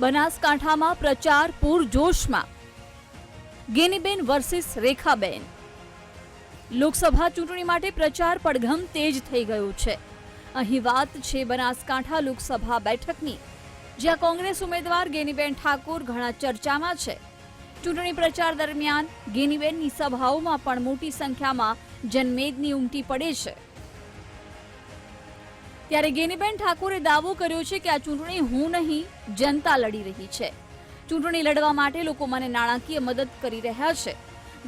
બનાસકાંઠામાં પ્રચાર પૂરજોશમાં. ગેનીબેન વર્સિસ રેખાબેન. લોકસભા ચૂંટણી માટે પ્રચાર પડઘમ તેજ થઈ ગયો છે. અહીં વાત છે બનાસકાંઠા લોકસભા બેઠકની, જ્યાં કોંગ્રેસ ઉમેદવાર ગેનીબેન ઠાકોર ઘણા ચર્ચામાં છે. ચૂંટણી પ્રચાર દરમિયાન ગેનીબેનની સભાઓમાં પણ મોટી સંખ્યામાં જનમેદની ઉમટી પડે છે. ત્યારે ગેનીબેન ઠાકોરે દાવો કર્યો છે કે આ ચૂંટણી હું નહીં, જનતા લડી રહી છે. ચૂંટણી લડવા માટે લોકો મને નાણાકીય મદદ કરી રહ્યા છે.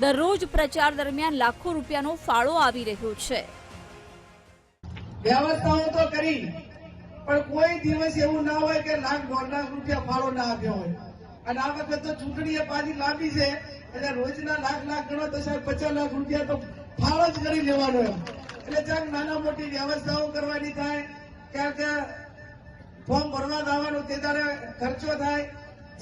દરરોજ પ્રચાર દરમિયાન લાખો રૂપિયાનો ફાળો આવી રહ્યો છે. વ્યવસ્થાઓ તો કરી, પણ કોઈ દિવસ એવું ના હોય કે લાખ, દોઢ લાખ રૂપિયા ફાળો ના આપ્યો હોય. અને આ વખત તો ચૂંટણી પાછી લાંબી છે, એટલે રોજના લાખ લાખ ગણો તો સાહેબ પચાસ લાખ રૂપિયા તો ફાળો જ કરી લેવાનો એમ. એટલે ચાક નાના મોટી વ્યવસ્થાઓ કરવાની થાય કારણ ત્યાં ફોર્મ ભરવા દાવાનું તે તારે ખર્ચો થાય,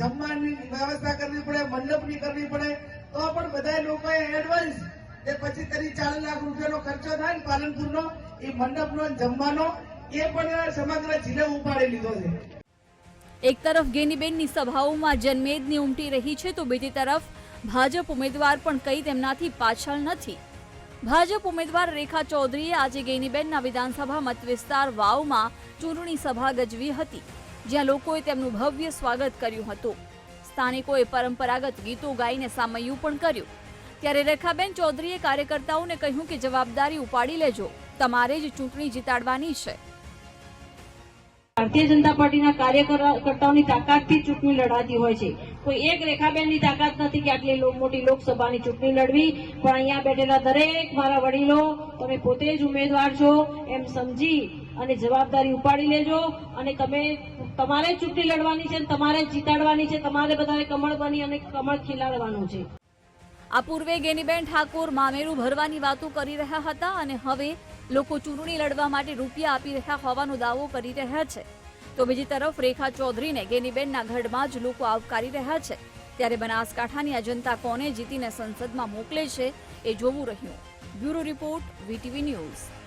જમવાની વ્યવસ્થા કરવી પડે, મંડપની કરવી પડે, તો પણ બધા લોકોએ એડવાન્સ એ પછી તરી ચાર લાખ રૂપિયાનો ખર્ચો થાય ને પાલનપુરનો, એ મંડપનો જમવાનો, એ પણ સમગ્ર જિલ્લે ઉપાડી લીધો છે. એક તરફ ગેનીબેનની સભાઓમાં જનમેદની ઉમટી રહી છે, તો બીજી તરફ ભાજપ ઉમેદવાર પણ કઈ તેમનાથી પાછળ નથી. ભાજપ ઉમેદવાર રેખા ચૌધરીએ આજે ગેનીબેનના વિધાનસભા મતવિસ્તાર વાવમાં ચૂંટણી સભા ગજવી હતી, જ્યાં લોકોએ તેમનું ભવ્ય સ્વાગત કર્યું હતું. સ્થાનિકોએ પરંપરાગત ગીતો ગાઈને સામયું પણ કર્યું. ત્યારે રેખાબેન ચૌધરીએ કાર્યકર્તાઓને કહ્યું કે જવાબદારી ઉપાડી લેજો, તમારે જ ચૂંટણી જીતાડવાની છે. ભારતીય જનતા પાર્ટીના કાર્યકર્તાઓની તાકાતથી ચૂંટણી લડાતી હોય છે. કોઈ એક રેખાબેનની તાકાત નથી કે આટલી મોટી લોકસભાની ચૂંટણી લડવી, પણ અહીંયા બેઠેલા દરેક મારા વડીલો, તમે પોતે જ ઉમેદવાર છો, એમ સમજી અને જવાબદારી ઉપાડી લેજો અને તમે તમારે ચૂંટણી લડવાની છે તમારે જીતાડવાની છે, તમારે બધાએ કમળ બની અને કમળ ખીલાડવાનું છે. આ પૂર્વે ગેનીબેન ઠાકોર મામેરું ભરવાની વાતો કરી રહ્યા હતા અને હવે લોકો ચૂંટણી લડવા માટે રૂપિયા આપી રહ્યા હોવાનો દાવો કરી રહ્યા છે. તો બીજી તરફ રેખા ચૌધરીને ગેનીબેનના ગઢમાં જ લોકો આવકારી રહ્યા છે. ત્યારે બનાસકાંઠાની આ જનતા કોને જીતીને સંસદમાં મોકલે છે એ જોવું રહ્યું. Bureau report, VTV news.